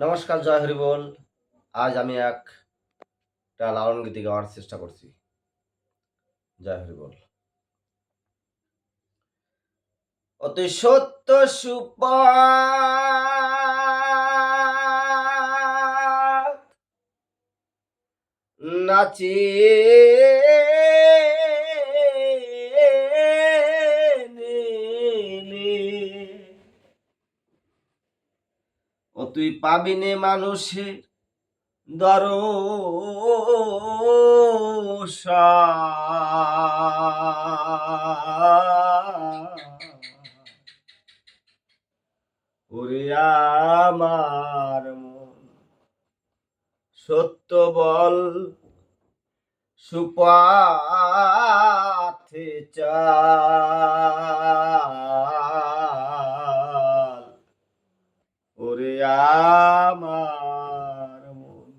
নমস্কার, জয় হরি বল। আজ আমি এক একটা লালন গীতি গাওয়ার চেষ্টা করছি। জয় হরি বল। অতি সত্য সুপ নাচে ও তুই পাবি নে মানুষের ওরে আমার মন সত্য বল সুপাথে চাল ওরে আমার মন।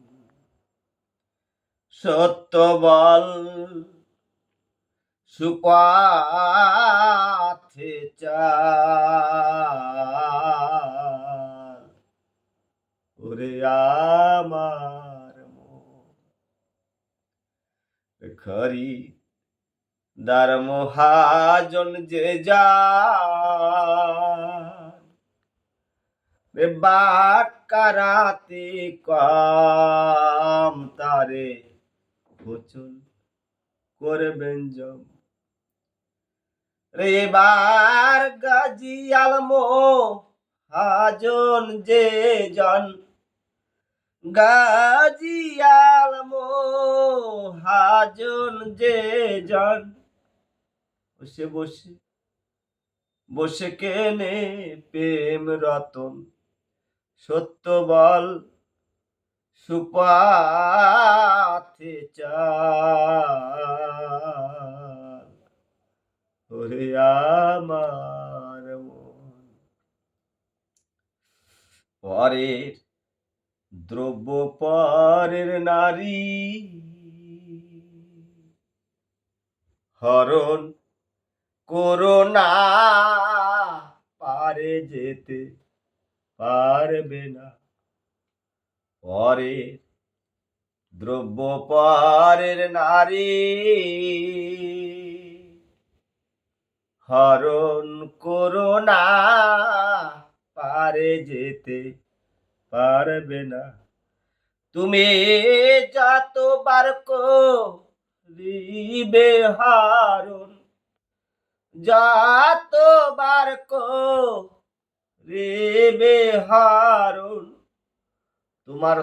সত্য বল সুপাথে চাল। ওরে আমার খরি দার মহাজন যে যা বাট কাম তারে গোচল করবেন জম। রে এবার গাজি আলমো, হাজন যে জন। গাজি আলমো, হাজন যে জন। বসে বসে বসে কেনে প্রেম রতন। সত্য বল সুপাথে চাল। আমার পরের দ্রব্য পরের নারী। হরণ করোনা পারে যেতে পারবে না। পরের দ্রব্য পরের নারী হরণ করোনা পারে যেতে পারবে না। তুমি যতবার করিবে হারণ যতবার করিবে হারণ তোমার